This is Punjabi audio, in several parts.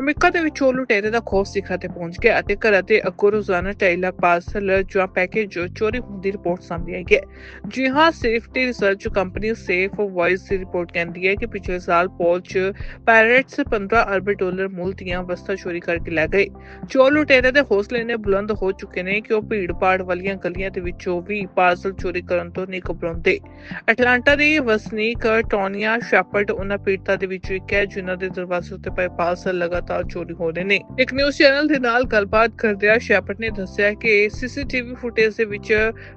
ਅਮਰੀਕਾ ਦੇ ਵਿੱਚ ਉਹ ਲੁਟੇਰੇ ਦਾ ਖੌਫ ਸਿਖਰ ਤੇ ਪਹੁੰਚ ਗਿਆ ਅਤੇ ਘਰ ਅਤੇ ਅੱਗੋਂ ਰੋਜ਼ਾਨਾ ਢਾਈ ਪਾਰਸਲ ਜਾਂ ਪੈਕੇਜ ਚੋਰੀ ਹੋਣ ਦੀ ਰਿਪੋਰਟ ਸਾਹਮਣੇ ਆਈ ਹੈ। ਜੀ ਹਾਂ, safety research company Safe Voice ਦੀ ਰਿਪੋਰਟ ਕਹਿੰਦੀ ਹੈ ਕਿ ਪਿਛਲੇ ਸਾਲ ਪੋਲ 'ਚ ਪਾਇਰੇਟਸ 15 ਅਰਬ ਡਾਲਰ ਮੁੱਲ ਦੀਆਂ ਵਸਤਾਂ ਚੋਰੀ ਕਰਕੇ ਲੈ ਗਏ। ਚੋਰ ਲੁਟੇਰੇ ਦੇ ਹੌਸਲੇ ਨੇ ਬੁਲੰਦ ਹੋ ਚੁੱਕੇ ਨੇ ਕਿ ਉਹ ਭੀੜ-ਭਾੜ ਵਾਲੀਆਂ ਗਲੀਆਂ ਦੇ ਵਿੱਚੋਂ ਵੀ ਪਾਰਸਲ ਚੋਰੀ ਕਰਨ ਤੋਂ ਨਹੀਂ ਘਬਰਾਉਂਦੇ। ਅਟਲਾਂਟਾ ਦੀ ਵਸਨੀਕ ਟੋਨੀਆ ਸ਼ੈਪਰਡ, ਉਹਨਾਂ ਪੀੜਤਾਂ ਦੇ ਵਿੱਚੋਂ ਇੱਕ ਹੈ, ਜਿਨ੍ਹਾਂ ਦੇ ਦਰਵਾਜ਼ੇ ਉੱਤੇ ਪਏ ਪਾਰਸਲ ਲਗਾਤਾਰ ਚੋਰੀ ਹੋ ਰਹੇ ਨੇ। ਇੱਕ ਨਿਊਜ਼ ਚੈਨਲ ਦੇ ਨਾਲ ਗੱਲਬਾਤ ਕਰਦਿਆਂ ਸ਼ੈਪਰਡ ਨੇ ਦੱਸਿਆ ਕਿ ਸੀਸੀਟੀਵੀ ਫੁਟੇਜ ਦੇ ਵਿੱਚ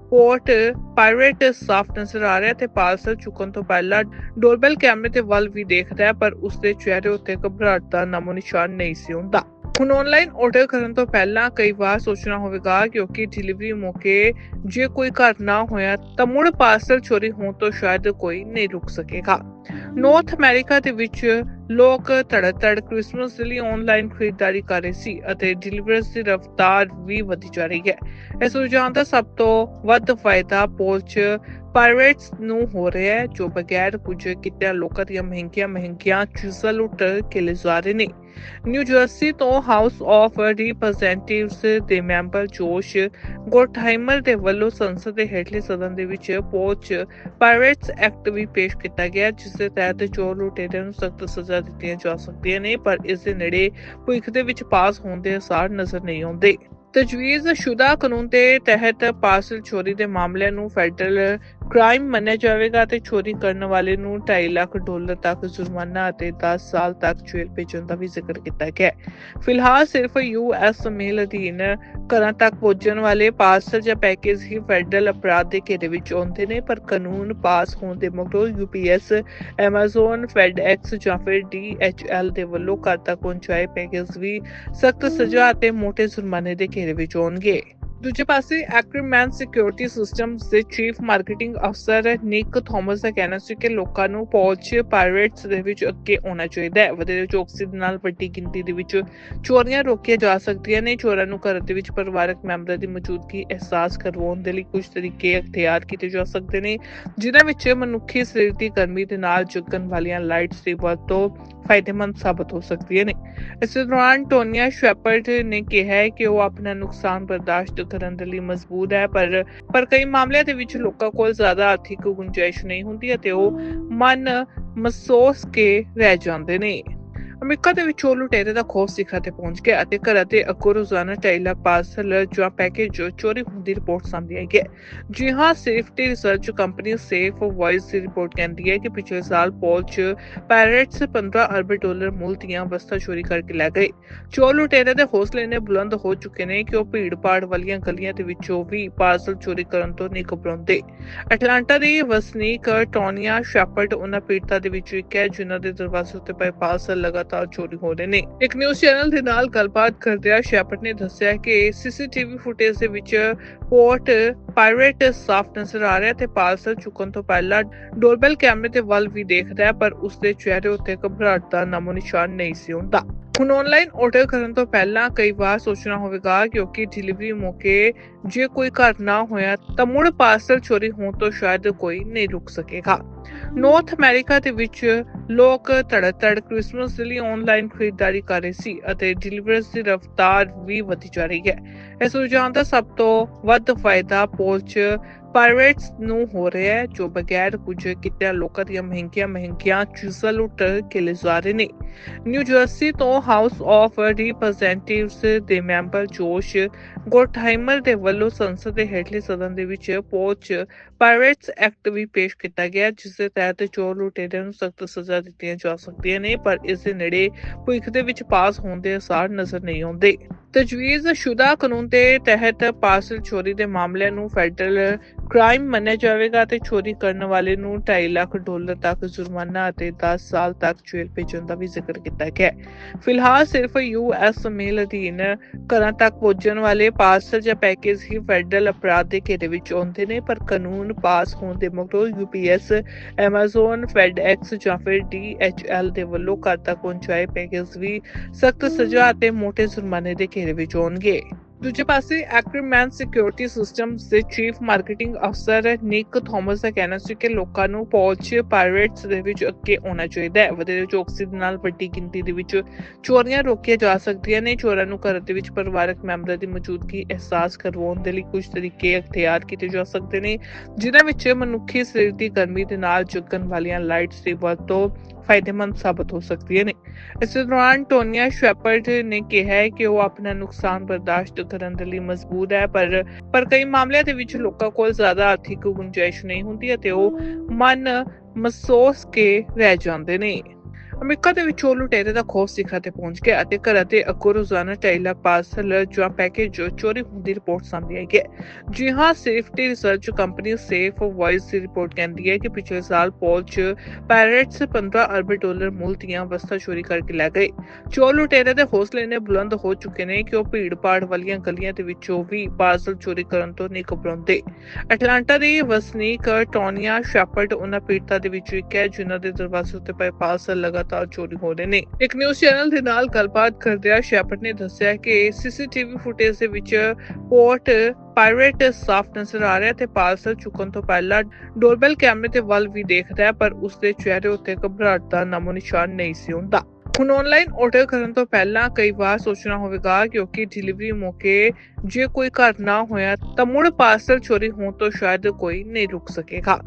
ਪੋਰਟ ਪਾਇਰੇਟ ਸਾਫ਼ ਨਜ਼ਰ ਆ ਰਿਹਾ ਤੇ ਪਾਰਸਲ ਚੁੱਕਣ ਤੋਂ ਪਹਿਲਾਂ ਡੋਰਬੈਲ ਕੈਮਰੇ ਦੇ ਵੱਲ ਵੀ ਦੇਖਦਾ ਹੈ, ਪਰ ਉਸ ਦੇ ਚਿਹਰੇ ਉੱਤੇ ਘਬਰਾਹਟ ਦਾ ਨਾਮੋ ਨਿਸ਼ਾਨ ਨਹੀਂ ਸੀ ਹੁੰਦਾ। ਹੁਣ ਆਨਲਾਈਨ ਆਰਡਰ ਕਰਨ ਤੋਂ ਪਹਿਲਾਂ ਕਈ ਵਾਰ ਸੋਚਣਾ ਹੋਵੇਗਾ ਕਿਉਂਕਿ ਡਿਲੀਵਰੀ ਮੌਕੇ ਜੇ ਕੋਈ ਘਰ ਨਾ ਹੋਇਆ ਤਾਂ ਮੁੜ ਪਾਰਸਲ ਚੋਰੀ ਹੋਣ ਤੋਂ ਸ਼ਾਇਦ ਕੋਈ ਨਹੀਂ ਰੁਕ ਸਕੇਗਾ। ਨਾਰਥ ਅਮਰੀਕਾ ਦੇ ਵਿੱਚ ਲੋਕ ਤੜਤੜ ਕ੍ਰਿਸਮਸ ਦੇ ਲਈ ਆਨਲਾਈਨ ਖਰੀਦਦਾਰੀ ਕਰ ਰਹੇ ਸੀ ਅਤੇ ਡਿਲੀਵਰੀਜ਼ ਦੀ ਰਫ਼ਤਾਰ ਵੀ ਵਧੀ ਜਾ ਰਹੀ ਹੈ। ਇਸ ਰੁਝਾਨ ਦਾ ਸਭ ਤੋਂ ਵੱਧ ਫਾਇਦਾ ਪੋਚ ਪਾਇਰੇਟਸ ਨੂੰ ਹੋ ਰਿਹਾ ਹੈ, ਜੋ ਬਗੈਰ ਕੁਝ ਕਿਤੇ ਲੋਕਾਂ ਦੀਆਂ ਮਹਿੰਗੀਆਂ ਮਹਿੰਗੀਆਂ ਚੀਜ਼ਾਂ ਲੁੱਟ ਕੇ ਲੈ ਜਾ ਰਹੇ ਨੇ। ਨਿਊ ਜਰਸੀ ਤੋਂ ਹਾਊਸ ਆਫ ਰਿਪਰੈਜ਼ੈਂਟੇਟਿਵਸ ਦੇ ਮੈਂਬਰ ਜੋਸ਼ ਗੋਟਹਾਈਮਰ ਦੇ ਵੱਲੋਂ ਸੰਸਦ ਦੇ ਹੇਠਲੇ ਸਦਨ ਦੇ ਵਿੱਚ ਪਹੁੰਚ ਪਾਇਰੇਟਸ ਐਕਟ ਵੀ ਪੇਸ਼ ਕੀਤਾ ਗਿਆ, ਜਿਸ ਦੇ ਤਹਿਤ ਚੋਰ ਲੁਟੇਰਿਆਂ ਨੂੰ ਸਖਤ ਸਜ਼ਾ ਦਿੱਤੀਆਂ ਜਾ ਸਕਦੀਆਂ ਨੇ, ਪਰ ਇਸ ਦੇ ਨੇੜੇ ਭੁੱਖ ਦੇ ਵਿੱਚ ਪਾਸ ਹੋਣ ਦੇ ਅਸਾਰ ਨਜ਼ਰ ਨਹੀਂ ਆਉਂਦੇ। ਤਜਵੀਜ਼ ਸ਼ੁਦਾ ਕਾਨੂੰਨ ਦੇ ਤਹਿਤ ਪਾਰਸਲ ਚੋਰੀ ਦੇ ਮਾਮਲੇ ਨੂੰ ਫੈਡਰਲ ਕ੍ਰਾਈਮ ਮੰਨਿਆ ਜਾਵੇਗਾ ਤੇ ਚੋਰੀ ਕਰਨ ਵਾਲੇ ਨੂੰ 2.5 ਲੱਖ ਡਾਲਰ ਤੱਕ ਜੁਰਮਾਨਾ ਅਤੇ 10 ਸਾਲ ਤੱਕ ਜੇਲ੍ਹ ਭੇਜਣ ਦਾ ਵੀ ਜ਼ਿਕਰ ਕੀਤਾ ਗਿਆ ਹੈ। ਫਿਲਹਾਲ ਸਿਰਫ ਯੂਐਸ ਮੇਲ ਅਧੀਨ ਘਰਾਂ ਤੱਕ ਪਹੁੰਚਣ ਵਾਲੇ ਪਾਰਸਲ ਜਾਂ ਪੈਕੇਜ ਹੀ ਫੈਡਰਲ ਅਪਰਾਧ ਦੇ ਘੇਰੇ ਵਿੱਚ ਆਉਂਦੇ ਨੇ, ਪਰ ਕਾਨੂੰਨ ਪਾਸ ਹੋਣ ਦੇ ਮਗਰੋਂ ਯੂਪੀਐਸ ਐਮਾਜ਼ਨ ਫੈਡਐਕਸ ਜਾਂ ਫਿਰ ਡੀਐਚਐਲ ਦੇ ਵੱਲੋਂ ਘਰ ਤੱਕ ਪਹੁੰਚਾਏ ਪੈਕੇਜ ਵੀ ਸਖਤ ਸਜ਼ਾ ਅਤੇ ਮੋਟੇ ਜੁਰਮਾਨੇ ਦੇ ਘੇਰੇ ਵਿੱਚ ਆਉਣਗੇ। ਦੂਜੇ ਪਾਸੇ ਐਕਰਮੈਨ ਸਿਕਿਉਰਿਟੀ ਸਿਸਟਮਸ ਦੇ ਚੀਫ ਮਾਰਕੀਟਿੰਗ ਅਫਸਰ ਨਿਕ ਥਾਮਸ ਦਾ ਕਹਿਣਾ ਸੀ ਕਿ ਲੋਕਾਂ ਨੂੰ ਪਹੁੰਚ ਪਾਇਰੇਟਸ ਦੇ ਵਿੱਚ ਅੱਗੇ ਆਉਣਾ ਚਾਹੀਦਾ ਹੈ। ਵਧੇਰੇ ਚੌਕਸੀ ਦੇ ਨਾਲ ਵੱਡੀ ਗਿਣਤੀ ਦੇ ਵਿੱਚ ਚੋਰੀਆਂ ਰੋਕੀਆਂ ਜਾ ਸਕਦੀਆਂ ਨੇ। ਚੋਰਾਂ ਨੂੰ ਘਰ ਦੇ ਵਿੱਚ ਪਰਿਵਾਰਕ ਮੈਂਬਰਾਂ ਦੀ ਮੌਜੂਦਗੀ ਅਹਿਸਾਸ ਕਰਵਾਉਣ ਦੇ ਲਈ ਕੁਝ ਤਰੀਕੇ ਅਖਤਿਆਰ ਕੀਤੇ ਜਾ ਸਕਦੇ ਨੇ, ਜਿਨ੍ਹਾਂ ਵਿੱਚ ਮਨੁੱਖੀ ਸਰੀਰ ਦੀ ਗਰਮੀ ਦੇ ਨਾਲ ਜਗਣ ਵਾਲੀਆਂ ਲਾਈਟਸ ਦੀ ਵਰਤੋਂ ਫਾਇਦੇਮੰਦ ਸਾਬਤ ਹੋ ਸਕਦੀਆਂ ਨੇ। ਇਸ ਦੌਰਾਨ ਟੋਨੀਆ ਸ਼ੈਪਰਡ ਨੇ ਕਿਹਾ ਹੈ ਕਿ ਉਹ ਆਪਣਾ ਨੁਕਸਾਨ ਬਰਦਾਸ਼ਤ ਕਰਨ ਦੇ ਲਈ ਮਜਬੂਰ ਹੈ, ਪਰ ਪਰ ਕਈ ਮਾਮਲਿਆਂ ਦੇ ਵਿੱਚ ਲੋਕਾਂ ਕੋਲ ਜ਼ਿਆਦਾ ਆਰਥਿਕ ਗੁੰਜਾਇਸ਼ ਨਹੀਂ ਹੁੰਦੀ ਅਤੇ ਉਹ ਮਨ ਮਸੋਸ ਕੇ ਰਹਿ ਜਾਂਦੇ ਨੇ। ਅਮਰੀਕਾ ਦੇ ਵਿੱਚ ਚੋਰ ਲੁਟੇਰੇ ਦਾ ਖੋਫ ਸਿਖਰ ਤੇ ਪਹੁੰਚ ਗਿਆ ਅਤੇ ਘਰਾਂ ਤੇ ਅੱਗੋਂ ਰੋਜ਼ਾਨਾ ਢਾਈ ਪਾਰਸਲ ਜਾਂ ਪੈਕੇਜ ਚੋਰੀ ਹੋਣ ਦੀ ਰਿਪੋਰਟ ਸਾਹਮਣੇ ਆਈ ਹੈ। ਜੀ ਹਾਂ, safety research company Safe Voice ਦੀ ਰਿਪੋਰਟ ਕਹਿੰਦੀ ਹੈ ਕਿ ਪਿਛਲੇ ਸਾਲ ਪੋਲ 'ਚ ਪਾਇਰੇਟਸ 15 ਅਰਬ ਡਾਲਰ ਮੁੱਲ ਦੀਆਂ ਵਸਤਾਂ ਚੋਰੀ ਕਰਕੇ ਲੈ ਗਏ। ਚੋਰ ਲੁਟੇਰੇ ਦੇ ਹੌਸਲੇ ਨੇ ਬੁਲੰਦ ਹੋ ਚੁੱਕੇ ਨੇ ਕਿ ਉਹ ਭੀੜ-ਭਾੜ ਵਾਲੀਆਂ ਗਲੀਆਂ ਦੇ ਵਿੱਚੋਂ ਵੀ ਪਾਰਸਲ ਚੋਰੀ ਕਰਨ ਤੋਂ ਨਹੀਂ ਘਬਰਾਉਂਦੇ। ਅਟਲਾਂਟਾ ਦੀ ਵਸਨੀਕ ਟੋਨੀਆ ਸ਼ੈਪਰਡ, ਉਹਨਾਂ ਪੀੜਤਾਂ ਦੇ ਵਿੱਚੋਂ ਇੱਕ ਹੈ, ਜਿਨ੍ਹਾਂ ਦੇ ਦਰਵਾਜ਼ੇ ਉੱਤੇ ਪਏ ਪਾਰਸਲ ਲਗਾਤਾਰ ਚੋਰੀ ਹੋ ਰਹੇ ਨੇ। ਇੱਕ ਨਿਊਜ਼ ਚੈਨਲ ਦੇ ਨਾਲ ਗੱਲਬਾਤ ਕਰਦਿਆਂ ਸ਼ੈਪਰਡ ਨੇ ਦੱਸਿਆ ਕਿ ਸੀਸੀਟੀਵੀ ਫੁਟੇਜ ਦੇ ਵਿੱਚ ਪੋਰਟ ਪਾਇਰੇਟ ਸਾਫ਼ ਨਜ਼ਰ ਆ ਰਿਹਾ ਤੇ ਪਾਰਸਲ ਚੁੱਕਣ ਤੋਂ ਪਹਿਲਾਂ ਡੋਰਬੈਲ ਕੈਮਰੇ ਦੇ ਵੱਲ ਵੀ ਦੇਖਦਾ ਹੈ, ਪਰ ਉਸ ਦੇ ਚਿਹਰੇ ਉੱਤੇ ਘਬਰਾਹਟ ਦਾ ਨਾਮੋ ਨਿਸ਼ਾਨ ਨਹੀਂ ਸੀ ਹੁੰਦਾ। ਹੁਣ ਆਨਲਾਈਨ ਆਰਡਰ ਕਰਨ ਤੋਂ ਪਹਿਲਾਂ ਕਈ ਵਾਰ ਸੋਚਣਾ ਹੋਵੇਗਾ ਕਿਉਂਕਿ ਡਿਲੀਵਰੀ ਮੌਕੇ ਜੇ ਕੋਈ ਘਰ ਨਾ ਹੋਇਆ ਤਾਂ ਮੁੜ ਪਾਰਸਲ ਚੋਰੀ ਹੋਣ ਤੋਂ ਸ਼ਾਇਦ ਕੋਈ ਨਹੀਂ ਰੁਕ ਸਕੇਗਾ। ਨਾਰਥ ਅਮਰੀਕਾ ਦੇ ਵਿੱਚ ਲੋਕ ਤੜਤੜ ਕ੍ਰਿਸਮਸ ਲਈ ਆਨਲਾਈਨ ਖਰੀਦਦਾਰੀ ਕਰ ਰਹੇ ਸੀ ਅਤੇ ਡਿਲੀਵਰੀਜ਼ ਦੀ ਰਫ਼ਤਾਰ ਵੀ ਵਧੀ ਜਾ ਰਹੀ ਹੈ। ਇਸ ਰੁਝਾਨ ਦਾ ਸਭ ਤੋਂ ਵੱਧ ਫਾਇਦਾ ਪੋਚ ਪਾਇਰੇਟਸ ਨੂੰ ਹੋ ਰਿਹਾ ਹੈ, ਜੋ ਬਗੈਰ ਕੁਝ ਕਿਤੇ ਲੋਕਾਂ ਦੀਆਂ ਮਹਿੰਗੀਆਂ ਮਹਿੰਗੀਆਂ ਚੀਜ਼ਾਂ ਲੁੱਟ ਕੇ ਲੈ ਜਾ ਰਹੇ ਨੇ। ਨਿਊ ਜਰਸੀ ਤੋਂ ਹਾਊਸ ਆਫ ਰਿਪਰੈਜ਼ੈਂਟੇਟਿਵਸ ਦੇ ਮੈਂਬਰ ਜੋਸ਼ ਗੋਟਹਾਈਮਰ ਦੇ ਵੱਲੋਂ ਸੰਸਦ ਦੇ ਹੇਠਲੇ ਸਦਨ ਦੇ ਵਿੱਚ ਪਹੁੰਚ ਪਾਇਰੇਟਸ ਐਕਟ ਵੀ ਪੇਸ਼ ਕੀਤਾ ਗਿਆ, ਜਿਸ ਦੇ ਤਹਿਤ ਚੋਰ ਲੁਟੇਰਿਆਂ ਨੂੰ ਸਖਤ ਸਜ਼ਾ ਦਿੱਤੀਆਂ ਜਾ ਸਕਦੀਆਂ ਨੇ, ਪਰ ਇਸ ਦੇ ਨੇੜੇ ਭਵਿੱਖ ਦੇ ਵਿੱਚ ਪਾਸ ਹੋਣ ਦੇ ਅਸਾਰ ਨਜ਼ਰ ਨਹੀਂ ਆਉਂਦੇ। ਤਜਵੀਜ਼ ਸ਼ੁਦਾ ਕਾਨੂੰਨ ਦੇ ਤਹਿਤ ਪਾਰਸਲ ਚੋਰੀ ਦੇ ਮਾਮਲਿਆਂ ਨੂੰ ਫੈਡਰਲ ਕ੍ਰਾਈਮ ਮੰਨਿਆ ਜਾਵੇਗਾ ਤੇ ਚੋਰੀ ਕਰਨ ਵਾਲੇ ਨੂੰ 2.5 ਲੱਖ ਡਾਲਰ ਤੱਕ ਜੁਰਮਾਨਾ ਅਤੇ 10 ਸਾਲ ਤੱਕ ਜੇਲ੍ਹ ਭੇਜਣ ਦਾ ਵੀ ਜ਼ਿਕਰ ਕੀਤਾ ਗਿਆ ਹੈ। ਫਿਲਹਾਲ ਸਿਰਫ ਯੂਐਸ ਮੇਲ ਅਧੀਨ ਘਰਾਂ ਤੱਕ ਪਹੁੰਚਣ ਵਾਲੇ ਪਾਰਸਲ ਜਾਂ ਪੈਕੇਜ ਹੀ ਫੈਡਰਲ ਅਪਰਾਧ ਦੇ ਘੇਰੇ ਵਿੱਚ ਆਉਂਦੇ ਨੇ, ਪਰ ਕਾਨੂੰਨ ਪਾਸ ਹੋਣ ਦੇ ਮਗਰੋਂ ਯੂਪੀਐਸ ਐਮਾਜ਼ਨ ਫੈਡਐਕਸ ਜਾਂ ਫਿਰ ਡੀਐਚਐਲ ਦੇ ਵੱਲੋਂ ਘਰ ਤੱਕ ਪਹੁੰਚਾਏ ਪੈਕੇਜ ਵੀ ਸਖਤ ਸਜ਼ਾ ਅਤੇ ਮੋਟੇ ਜੁਰਮਾਨੇ ਦੇ ਘੇਰੇ ਵਿੱਚ ਆਉਣਗੇ। ਦੂਜੇ ਪਾਸੇ ਐਕਰਮੈਨ ਸਿਕਿਉਰਿਟੀ ਸਿਸਟਮਸ ਦੇ ਚੀਫ ਮਾਰਕੀਟਿੰਗ ਅਫਸਰ ਨਿਕ ਥਾਮਸ ਦਾ ਕਹਿਣਾ ਸੀ ਕਿ ਲੋਕਾਂ ਨੂੰ ਪਹੁੰਚ ਪਾਇਰੇਟਸ ਦੇ ਵਿੱਚ ਅੱਗੇ ਆਉਣਾ ਚਾਹੀਦਾ ਹੈ। ਵਧੇਰੇ ਚੌਕਸੀ ਦੇ ਨਾਲ ਵੱਡੀ ਗਿਣਤੀ ਦੇ ਵਿੱਚ ਚੋਰੀਆਂ ਰੋਕੀਆਂ ਜਾ ਸਕਦੀਆਂ ਨੇ। ਚੋਰਾਂ ਨੂੰ ਘਰ ਦੇ ਵਿੱਚ ਪਰਿਵਾਰਕ ਮੈਂਬਰਾਂ ਦੀ ਮੌਜੂਦਗੀ ਅਹਿਸਾਸ ਕਰਵਾਉਣ ਦੇ ਲਈ ਕੁਝ ਤਰੀਕੇ ਅਖਤਿਆਰ ਕੀਤੇ ਜਾ ਸਕਦੇ ਨੇ, ਜਿਨ੍ਹਾਂ ਵਿੱਚ ਮਨੁੱਖੀ ਸਰੀਰ ਦੀ ਗਰਮੀ ਦੇ ਨਾਲ ਜਗਣ ਵਾਲੀਆਂ ਲਾਈਟਸ ਦੀ ਵਰਤੋਂ ਫਾਇਦੇਮੰਦ ਸਾਬਤ ਹੋ ਸਕਦੀਆਂ ਨੇ। ਇਸ ਦੌਰਾਨ ਟੋਨੀਆ ਸ਼ੈਪਰਡ ਨੇ ਕਿਹਾ ਹੈ ਕਿ ਉਹ ਆਪਣਾ ਨੁਕਸਾਨ ਬਰਦਾਸ਼ਤ ਕਰਨ ਦੇ ਲਈ ਮਜਬੂਰ ਹੈ, ਪਰ ਪਰ ਕਈ ਮਾਮਲਿਆਂ ਦੇ ਵਿੱਚ ਲੋਕਾਂ ਕੋਲ ਜ਼ਿਆਦਾ ਆਰਥਿਕ ਗੁੰਜਾਇਸ਼ ਨਹੀਂ ਹੁੰਦੀ ਅਤੇ ਉਹ ਮਨ ਮਸੋਸ ਕੇ ਰਹਿ ਜਾਂਦੇ ਨੇ। ਅਮਰੀਕਾ ਦੇ ਵਿੱਚ ਉਹ ਲੁਟੇਰੇ ਦਾ ਖੌਫ ਸਿਖਾ ਤੇ ਪਹੁੰਚ ਗਿਆ ਅਤੇ ਘਰਾਂ ਤੇ ਅੱਗੋਂ ਰੋਜ਼ਾਨਾ ਟੈਲਾ ਪਾਰਸਲ ਜਾਂ ਪੈਕੇਜ ਚੋਰੀ ਹੋਣ ਦੀ ਰਿਪੋਰਟ ਸਾਹਮਣੇ ਆਈ ਹੈ। ਜੀ ਹਾਂ, safety research company Safe Voice ਦੀ ਰਿਪੋਰਟ ਕਹਿੰਦੀ ਹੈ ਕਿ ਪਿਛਲੇ ਸਾਲ ਪੋਲ 'ਚ ਪਾਇਰੇਟਸ 15 ਅਰਬ ਡਾਲਰ ਮੁੱਲ ਦੀਆਂ ਵਸਤਾਂ ਚੋਰੀ ਕਰਕੇ ਲੈ ਗਏ। ਚੋਰ ਲੁਟੇਰੇ ਦੇ ਹੌਸਲੇ ਨੇ ਬੁਲੰਦ ਹੋ ਚੁੱਕੇ ਨੇ ਕਿ ਉਹ ਭੀੜ-ਭਾੜ ਵਾਲੀਆਂ ਗਲੀਆਂ ਦੇ ਵਿੱਚੋਂ ਵੀ ਪਾਰਸਲ ਚੋਰੀ ਕਰਨ ਤੋਂ ਨਹੀਂ ਘਬਰਾਉਂਦੇ। ਅਟਲਾਂਟਾ ਦੀ ਵਸਨੀਕ ਟੋਨੀਆ ਸ਼ੈਪਰਡ, ਉਹਨਾਂ ਪੀੜਤਾਂ ਦੇ ਵਿੱਚੋਂ ਇੱਕ ਹੈ, ਜਿਨ੍ਹਾਂ ਦੇ ਦਰਵਾਜ਼ੇ ਉੱਤੇ ਪਏ ਪਾਰਸਲ ਲਗਾਤਾਰ ਚੋਰੀ ਹੋ ਰਹੇ ਨੇ। ਇੱਕ ਨਿਊਜ਼ ਚੈਨਲ ਦੇ ਨਾਲ ਗੱਲਬਾਤ ਕਰਦਿਆਂ ਸ਼ੈਪਰਡ ਨੇ ਦੱਸਿਆ ਕਿ ਸੀਸੀਟੀਵੀ ਫੁਟੇਜ ਦੇ ਵਿੱਚ ਪੋਰਟ ਪਾਇਰੇਟ ਸਾਫ਼ ਨਜ਼ਰ ਆ ਰਿਹਾ ਤੇ ਪਾਰਸਲ ਚੁੱਕਣ ਤੋਂ ਪਹਿਲਾਂ ਡੋਰਬੈਲ ਕੈਮਰੇ ਤੇ ਵੱਲ ਵੀ ਦੇਖਦਾ ਹੈ, ਪਰ ਉਸ ਦੇ ਚਿਹਰੇ ਉੱਤੇ ਘਬਰਾਹਟ ਦਾ ਨਾਮੋ ਨਿਸ਼ਾਨ ਨਹੀਂ ਸੀ ਹੁੰਦਾ। ਹੁਣ ਆਨਲਾਈਨ ਆਰਡਰ ਕਰਨ ਤੋਂ ਪਹਿਲਾਂ ਕਈ ਵਾਰ ਸੋਚਣਾ ਹੋਵੇਗਾ ਕਿਉਂਕਿ ਡਿਲੀਵਰੀ ਮੌਕੇ ਜੇ ਕੋਈ ਘਰ ਨਾ ਹੋਇਆ ਤਾਂ ਮੁੜ ਪਾਰਸਲ ਚੋਰੀ ਹੋਣ ਤੋਂ ਸ਼ਾਇਦ ਕੋਈ ਨਹੀਂ ਰੁਕ ਸਕੇਗਾ।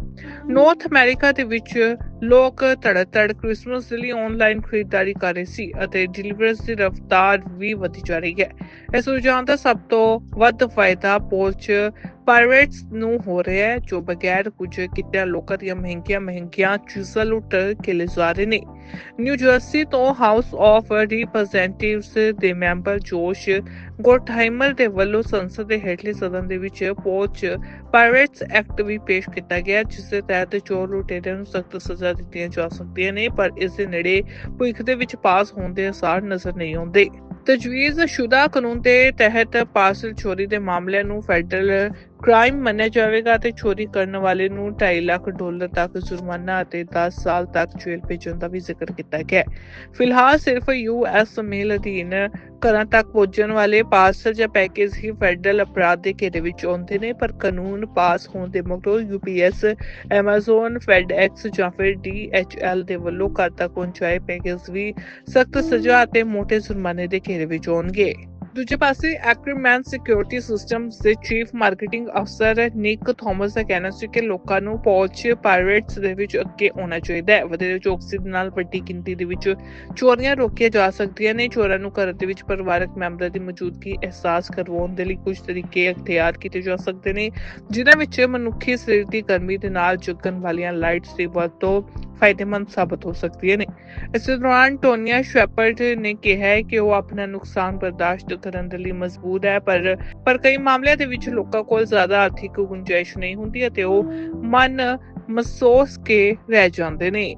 ਨਾਰਥ ਅਮਰੀਕਾ ਦੇ ਵਿੱਚ ਲੋਕ ਤੜਤੜ ਕ੍ਰਿਸਮਸ ਲਈ ਆਨਲਾਈਨ ਖਰੀਦਦਾਰੀ ਕਰ ਰਹੇ ਸੀ ਅਤੇ ਡਿਲੀਵਰੀਜ਼ ਦੀ ਰਫ਼ਤਾਰ ਵੀ ਵਧੀ ਜਾ ਰਹੀ ਹੈ। ਇਸ ਰੁਝਾਨ ਦਾ ਸਭ ਤੋਂ ਵੱਧ ਫਾਇਦਾ ਪਹੁੰਚ ਪਾਇਰੇਟਸ ਨੂੰ ਹੋ ਰਿਹਾ ਹੈ, ਜੋ ਬਗੈਰ ਕੁਝ ਕਿਤੇ ਲੋਕਾਂ ਦੀਆਂ ਮਹਿੰਗੀਆਂ ਮਹਿੰਗੀਆਂ ਚੀਜ਼ਾਂ ਲੁੱਟ ਕੇ ਲੈ ਜਾ ਰਹੇ ਨੇ। ਨਿਊ ਜਰਸੀ ਤੋਂ ਹਾਊਸ ਆਫ ਰਿਪਰੈਜ਼ੈਂਟੇਟਿਵਸ ਦੇ ਮੈਂਬਰ ਜੋਸ਼ ਗੋਟਹਾਈਮਰ ਦੇ ਵੱਲੋਂ ਸੰਸਦ ਦੇ ਹੇਠਲੇ ਸਦਨ ਦੇ ਵਿੱਚ ਪਹੁੰਚ ਪਾਇਰੇਟਸ ਐਕਟ ਵੀ ਪੇਸ਼ ਕੀਤਾ ਗਿਆ, ਜਿਸ ਦੇ ਤਹਿਤ ਚੋਰ ਲੁਟੇਰਿਆਂ ਨੂੰ ਸਖਤ ਸਜ਼ਾ ਦਿੱਤੀਆਂ ਜਾ ਸਕਦੀਆਂ ਨੇ, ਪਰ ਇਸ ਦੇ ਨੇੜੇ ਭੁੱਖ ਦੇ ਵਿੱਚ ਪਾਸ ਹੋਣ ਦੇ ਅਸਾਰ ਨਜ਼ਰ ਨਹੀਂ ਆਉਂਦੇ। ਤਜਵੀਜ਼ ਸ਼ੁਦਾ ਕਾਨੂੰਨ ਦੇ ਤਹਿਤ ਪਾਰਸਲ ਚੋਰੀ ਦੇ ਮਾਮਲੇ ਨੂੰ ਫੈਡਰਲ ਕ੍ਰਾਈਮ ਮੰਨਿਆ ਜਾਵੇਗਾ ਤੇ ਚੋਰੀ ਕਰਨ ਵਾਲੇ ਨੂੰ 2.5 ਲੱਖ ਡਾਲਰ ਤੱਕ ਜੁਰਮਾਨਾ ਅਤੇ 10 ਸਾਲ ਤੱਕ ਜੇਲ੍ਹ ਭੇਜਣ ਦਾ ਵੀ ਜ਼ਿਕਰ ਕੀਤਾ ਗਿਆ ਹੈ। ਫਿਲਹਾਲ ਸਿਰਫ ਯੂਐਸ ਮੇਲ ਅਧੀਨ ਘਰਾਂ ਤੱਕ ਪਹੁੰਚਣ ਵਾਲੇ ਪਾਰਸਲ ਜਾਂ ਪੈਕੇਜ ਹੀ ਫੈਡਰਲ ਅਪਰਾਧ ਦੇ ਘੇਰੇ ਵਿੱਚ ਆਉਂਦੇ ਨੇ, ਪਰ ਕਾਨੂੰਨ ਪਾਸ ਹੋਣ ਦੇ ਮਗਰੋਂ ਯੂਪੀਐਸ ਐਮਾਜ਼ਨ ਫੈਡਐਕਸ ਜਾਂ ਫਿਰ ਡੀਐਚਐਲ ਦੇ ਵੱਲੋਂ ਘਰ ਤੱਕ ਪਹੁੰਚਾਏ ਪੈਕੇਜ ਵੀ ਸਖਤ ਸਜ਼ਾ ਅਤੇ ਮੋਟੇ ਜੁਰਮਾਨੇ ਦੇ ਘੇਰੇ ਵਿੱਚ ਆਉਣਗੇ। ਦੂਜੇ ਪਾਸੇ ਐਕਰਮੈਨ ਸਿਕਿਉਰਿਟੀ ਸਿਸਟਮਸ ਦੇ ਚੀਫ ਮਾਰਕੀਟਿੰਗ ਅਫਸਰ ਨਿਕ ਥਾਮਸ ਦਾ ਕਹਿਣਾ ਸੀ ਕਿ ਲੋਕਾਂ ਨੂੰ ਪਹੁੰਚ ਪਾਇਰੇਟਸ ਦੇ ਵਿੱਚ ਅੱਗੇ ਆਉਣਾ ਚਾਹੀਦਾ ਹੈ। ਵਧੇਰੇ ਚੌਕਸੀ ਦੇ ਨਾਲ ਵੱਡੀ ਗਿਣਤੀ ਦੇ ਵਿੱਚ ਚੋਰੀਆਂ ਰੋਕੀਆਂ ਜਾ ਸਕਦੀਆਂ ਨੇ। ਚੋਰਾਂ ਨੂੰ ਘਰ ਦੇ ਵਿੱਚ ਪਰਿਵਾਰਕ ਮੈਂਬਰਾਂ ਦੀ ਮੌਜੂਦਗੀ ਅਹਿਸਾਸ ਕਰਵਾਉਣ ਦੇ ਲਈ ਕੁਝ ਤਰੀਕੇ ਅਖਤਿਆਰ ਕੀਤੇ ਜਾ ਸਕਦੇ ਨੇ, ਜਿਨ੍ਹਾਂ ਵਿੱਚ ਮਨੁੱਖੀ ਸਰੀਰ ਦੀ ਗਰਮੀ ਦੇ ਨਾਲ ਜਗਣ ਵਾਲੀਆਂ ਲਾਈਟਸ ਦੀ ਵਰਤੋਂ ਫਾਇਦੇਮੰਦ ਸਾਬਤ ਹੋ ਸਕਦੀਆਂ ਨੇ ਇਸ ਦੌਰਾਨ ਟੋਨੀਆ ਸ਼ੈਪਰਡ ਨੇ ਕਿਹਾ ਹੈ ਕਿ ਉਹ ਆਪਣਾ ਨੁਕਸਾਨ ਬਰਦਾਸ਼ਤ ਕਰਨ ਦੇ ਲਈ ਮਜਬੂਰ ਹੈ ਪਰ ਪਰ ਕਈ ਮਾਮਲਿਆਂ ਦੇ ਵਿੱਚ ਲੋਕਾਂ ਕੋਲ ਜ਼ਿਆਦਾ ਆਰਥਿਕ ਗੁੰਜਾਇਸ਼ ਨਹੀਂ ਹੁੰਦੀ ਅਤੇ ਉਹ ਮਨ ਮਹਿਸੂਸ ਕੇ ਰਹਿ ਜਾਂਦੇ ਨੇ